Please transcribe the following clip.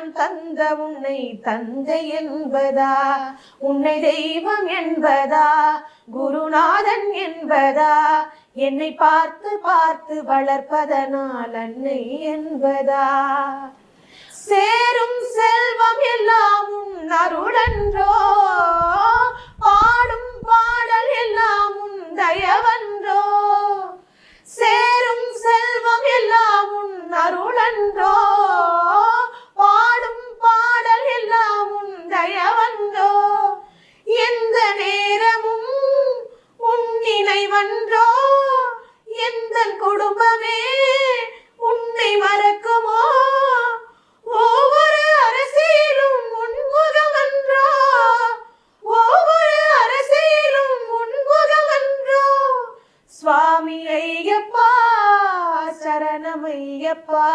நான் தந்த உன்னை தந்தை என்பதா? உன்னை தெய்வம் என்பதா? குருநாதன் என்பதா? என்னை பார்த்து பார்த்து வளர்ப்பதனால் அன்னை என்பதா? சேரும் செல்வம் எல்லாம் உன் அருளன்றோ? வன்றோ எந்த குடும்பமே உன்னை மறக்குமோ? ஒவ்வொரு அரசியலும் உன்முகமன்றோ ஒவ்வொரு அரசியலும் உன்முகமன்றோ சுவாமி ஐயப்பா சரணமையப்பா